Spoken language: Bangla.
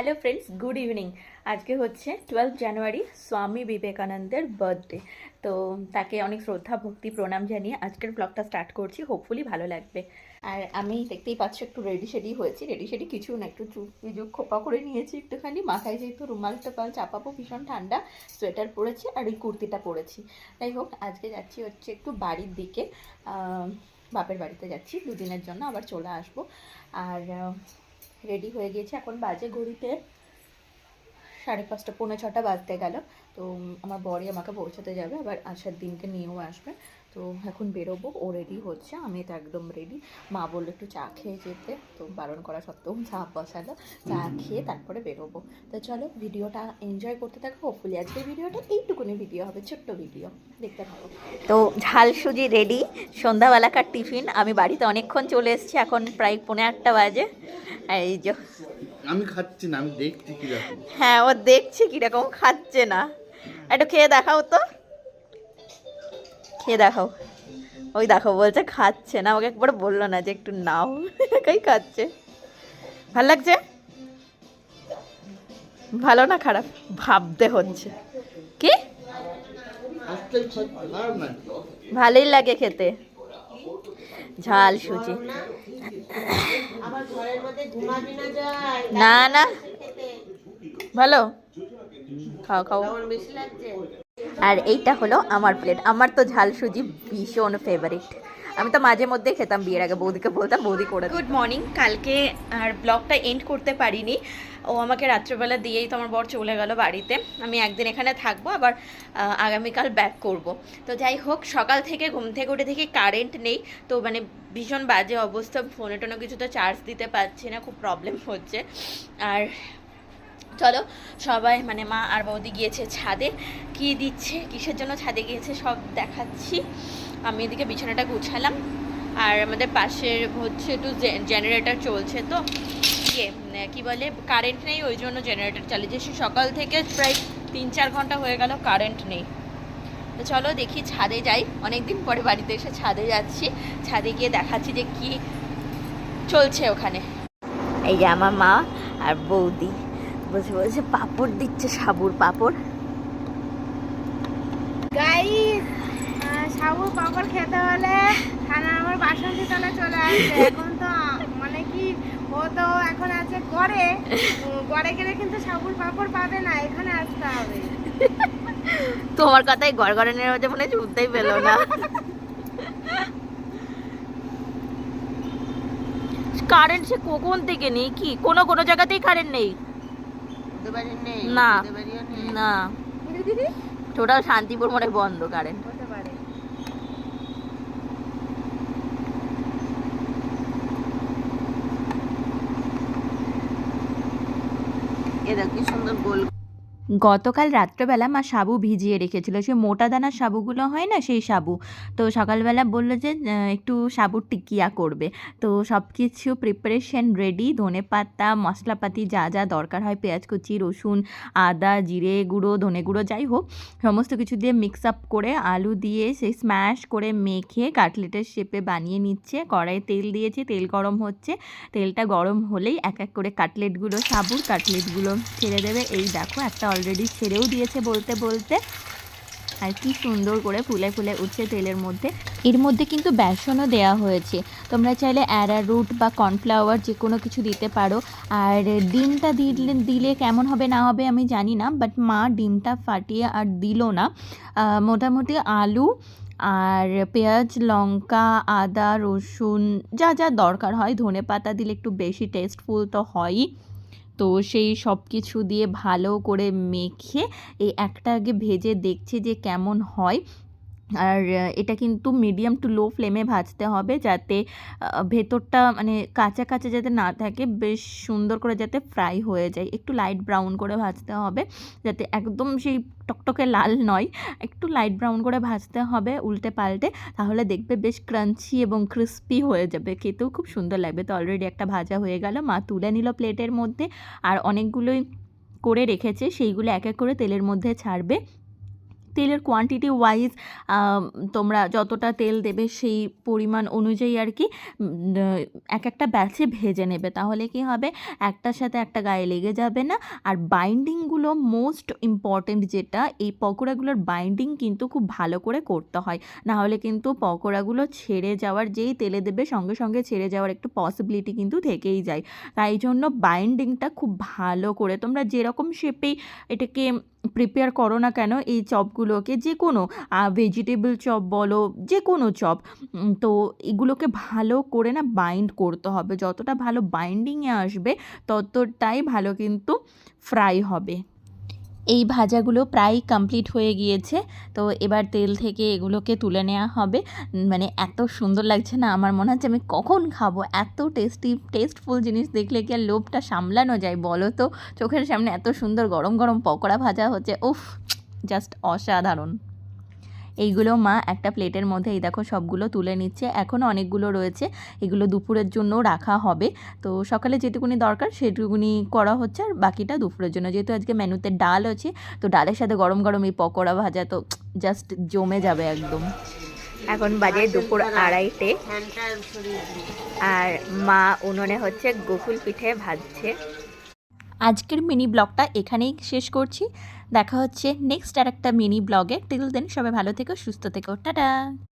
হ্যালো ফ্রেন্ডস গুড ইভিনিং আজকে হচ্ছে টুয়েলভ জানুয়ারি স্বামী বিবেকানন্দের বার্থডে তো তাকে অনেক শ্রদ্ধা, ভক্তি, প্রণাম জানিয়ে আজকের ব্লগটা স্টার্ট করছি। হোপফুলি ভালো লাগবে। আর আমি দেখতেই পাচ্ছ, একটু রেডি শেডি হয়েছি। রেডি শেডি কিছু না, একটু চুপ চুপ খোপা করে নিয়েছি একটুখানি। মাথায় যেহেতু রুমাল টোপাল চাপাবো, ভীষণ ঠান্ডা সোয়েটার পরেছি আর এই কুর্তিটা পরেছি। যাই হোক, আজকে যাচ্ছি হচ্ছে একটু বাড়ির দিকে। বাপের বাড়িতে যাচ্ছি। দুদিনের জন্য আবার চলে আসব। আর রেডি হয়ে গিয়েছে। এখন বাজে ঘড়িতে সাড়ে পাঁচটা, পৌনে ছটা বাজতে গেল। তো আমার বরই আমাকে পৌঁছাতে যাবে, আবার আসার দিনকে নিয়েও আসবে। তো এখন বেরোবো, ও রেডি হচ্ছে, আমি তো একদম রেডি মা বলল একটু চা খেয়ে যেতে, তো বারণ করা সত্ত্বেও চা বসালো। চা খেয়ে তারপরে বেরোবো। তো চলো ভিডিওটা এনজয় করতে থাকো হোপফুলি আজকের ভিডিওটা এইটুকুনি ভিডিও হবে, ছোট্ট ভিডিও দেখতে পাবো তো ঝাল সুজি রেডি সন্ধ্যাবেলাকার টিফিন আমি বাড়িতে অনেকক্ষণ চলে এসেছি, এখন প্রায় পৌনে আটটা বাজে। এই যে আমি খাচ্ছি না আমি দেখছি কি রকম হ্যাঁ ও দেখছে কীরকম খাচ্ছে না। একটু খেয়ে দেখাও তো। খেয়ে দেখাও। ওই দেখো বলছে খাচ্ছে না আমাকে একবার বলল না যে একটু নাও। একাই খাচ্ছে। ভালো লাগছে? ভালো না খারাপ? ভাবতে হচ্ছে। কি? ভালোই লাগে খেতে। ঝাল সুজি। না না। ভালো। খাও খাও। আর এইটা হলো আমার প্লেট আমার তো ঝাল সুজি ভীষণ ফেভারিট আমি তো মাঝে মধ্যে খেতাম বিয়ের আগে, বৌদিকে বলতাম, বৌদি করে গুড মর্নিং কালকে আর ব্লগটা এন্ড করতে পারিনি। ও আমাকে রাত্রেবেলা দিয়েই তো আমার বর চলে গেল বাড়িতে। আমি একদিন এখানে থাকব, আবার আগামীকাল ব্যাক করব। তো যাই হোক, সকাল থেকে, ঘুম থেকে উঠে দেখি কারেন্ট নেই। তো মানে ভীষণ বাজে অবস্থা ফোনে টোনে কিছু তো চার্জ দিতে পারছি না, খুব প্রবলেম হচ্ছে। আর চলো, সবাই মানে মা আর বৌদি গিয়েছে ছাদে। কি দিচ্ছে, কিসের জন্য ছাদে গিয়েছে সব দেখাচ্ছি। আমি এদিকে বিছানাটা গুছালাম। আর আমাদের পাশের হচ্ছে একটু জেনারেটার চলছে তো। ইয়ে কি বলে কারেন্ট নেই, ওই জন্য জেনারেটর চালিয়েছে সকাল থেকে প্রায় তিন চার ঘণ্টা হয়ে গেল কারেন্ট নেই। তো চলো দেখি ছাদে যাই। অনেক দিন পরে বাড়িতে এসে ছাদে যাচ্ছি। ছাদে গিয়ে দেখাচ্ছি যে কি চলছে ওখানে। এই যে আমার মা আর বৌদি বসে বসে পাপড় দিচ্ছে, সাবুর পাপড়। গাইস সাবু পাপড় খেতে হলে খানা আমার বাসন্তী তলা চলে আসবে। এখন তো মানে কি ও তো এখন আছে গড়ে। উম, গড়ে গেলে কিন্তু সাবুর পাপড় পাবে না এখানে আসতে হবে। তোমার কথাই গড়গড়ানের মধ্যে মনে হচ্ছে উঠতেই পেল না। কারেন্ট সে কখন থেকে নেই কি? কোনো কোনো জায়গাতেই কারেন্ট নেই। নেই না। না। টোটাল শান্তিপুর মনে বন্ধ কারেন্ট হতে পারে এ দেখ কি সুন্দর গোল গতকাল রাত্রেবেলা মা সাবু ভিজিয়ে রেখেছিল। সে মোটা দানার সাবুগুলো হয় না সেই সাবু? তো সকালবেলা বলল যে একটু সাবুর টিকিয়া করবে। তো সব কিছু প্রিপারেশন রেডি ধনে পাতা, মশলাপাতি যা যা দরকার হয়, পেঁয়াজ কুচি, রসুন, আদা, জিরে গুঁড়ো, ধনে গুঁড়ো, যাই হোক, সমস্ত কিছু দিয়ে মিক্স আপ করে আলু দিয়ে সেই স্ম্যাশ করে মেখে কাটলেটের শেপে বানিয়ে নিচ্ছে। কড়াইয়ে তেল দিয়েছে, তেল গরম হচ্ছে। তেলটা গরম হলেই এক এক করে কাটলেটগুলো, সাবুর কাটলেটগুলো ছেড়ে দেবে। এই দেখো, একটা অলরেডি ছেড়েও দিয়েছে বলতে বলতে। আর কি সুন্দর করে ফুলে ফুলে উঠছে তেলের মধ্যে। এর মধ্যে কিন্তু বেসনও দেওয়া হয়েছে। তোমরা চাইলে অ্যারারুট বা কর্নফ্লাওয়ার যে কোনো কিছু দিতে পারো। আর ডিমটা দিলে দিলে কেমন হবে, না হবে আমি জানি না বাট মা ডিমটা ফাটিয়ে আর দিল না। মোটামুটি আলু আর পেঁয়াজ, লঙ্কা, আদা, রসুন, যা যা দরকার হয় ধনে পাতা দিলে একটু বেশি টেস্টফুল তো হয়ই। তো সেই সব কিছু দিয়ে ভালো করে মেখে এই একটা আগে ভেজে দেখছি যে কেমন হয়। আর এটা কিন্তু মিডিয়াম টু লো ফ্লেমে ভাজতে হবে যাতে ভেতরটা মানে কাঁচা কাঁচা যাতে না থাকে, বেশ সুন্দর করে যাতে ফ্রাই হয়ে যায়। একটু লাইট ব্রাউন করে ভাজতে হবে যাতে একদম সেই টকটকে লাল নয়, একটু লাইট ব্রাউন করে ভাজতে হবে উল্টে পাল্টে, তাহলে দেখবে বেশ ক্রাঞ্চি এবং ক্রিস্পি হয়ে যাবে। খেতেও খুব সুন্দর লাগবে। তো অলরেডি একটা ভাজা হয়ে গেল, মা তুলে নিল প্লেটের মধ্যে। আর অনেকগুলোই করে রেখেছে, সেইগুলো এক এক করে তেলের মধ্যে ছাড়বে। তেলের কোয়ান্টিটি ওয়াইজ তোমরা যতটা তেল দেবে সেই পরিমাণ অনুযায়ী আর কি এক একটা ব্যাচে ভেজে নেবে। তাহলে কি হবে? একটার সাথে একটা গায়ে লেগে যাবে না। আর বাইন্ডিংগুলো মোস্ট ইম্পর্টেন্ট যেটা, এই পকোড়াগুলোর বাইন্ডিং কিন্তু খুব ভালো করে করতে হয়। না হলে কিন্তু পকোড়াগুলো ছেড়ে যাওয়ার যেই তেলে দেবে, সঙ্গে সঙ্গে ছেড়ে যাওয়ার একটু পসিবিলিটি কিন্তু থেকেই যায়। তাই জন্য বাইন্ডিংটা খুব ভালো করে তোমরা যেরকম শেপেই এটাকে প্রিপেয়ার করো না কেন এই চপগুলোকে যে কোনো ভেজিটেবল চপ বলো, যে কোনো চপ তো এগুলোকে ভালো করে না বাইন্ড করতে হবে। যতটা ভালো বাইন্ডিংয়ে আসবে, ততটাই ভালো কিন্তু ফ্রাই হবে। এই ভাজাগুলো প্রায় কমপ্লিট হয়ে গিয়েছে। তো এবার তেল থেকে এগুলোকে তুলে নেওয়া হবে। মানে এত সুন্দর লাগছে না, আমার মনে হচ্ছে আমি কখন খাব? এত টেস্টি টেস্টফুল জিনিস দেখলে কি আর লোভটা সামলানো যায় বলো তো? চোখের সামনে এত সুন্দর গরম গরম পকোড়া ভাজা হচ্ছে, উফ জাস্ট অসাধারণ। এইগুলো মা একটা প্লেটের মধ্যে, এই দেখো সবগুলো তুলে নিচ্ছে। এখনও অনেকগুলো রয়েছে, এগুলো দুপুরের জন্য রাখা হবে। তো সকালে যেটুকুনি দরকার সেটুকুনি করা হচ্ছে, আর বাকিটা দুপুরের জন্য। যেহেতু আজকে মেনুতে ডাল আছে, তো ডালের সাথে গরম গরম এই পকোড়া ভাজা তো জাস্ট জমে যাবে একদম। এখন বাজে দুপুর আড়াইটে, আর মা উনুনে হচ্ছে গোকুল পিঠে ভাজছে। আজকের মিনি ব্লগটা এখানেই শেষ করছি। দেখা হচ্ছে নেক্সট আর একটা মিনি ব্লগে। টিল দেন সবাই ভালো থেকো, সুস্থ থেকো। টাটা!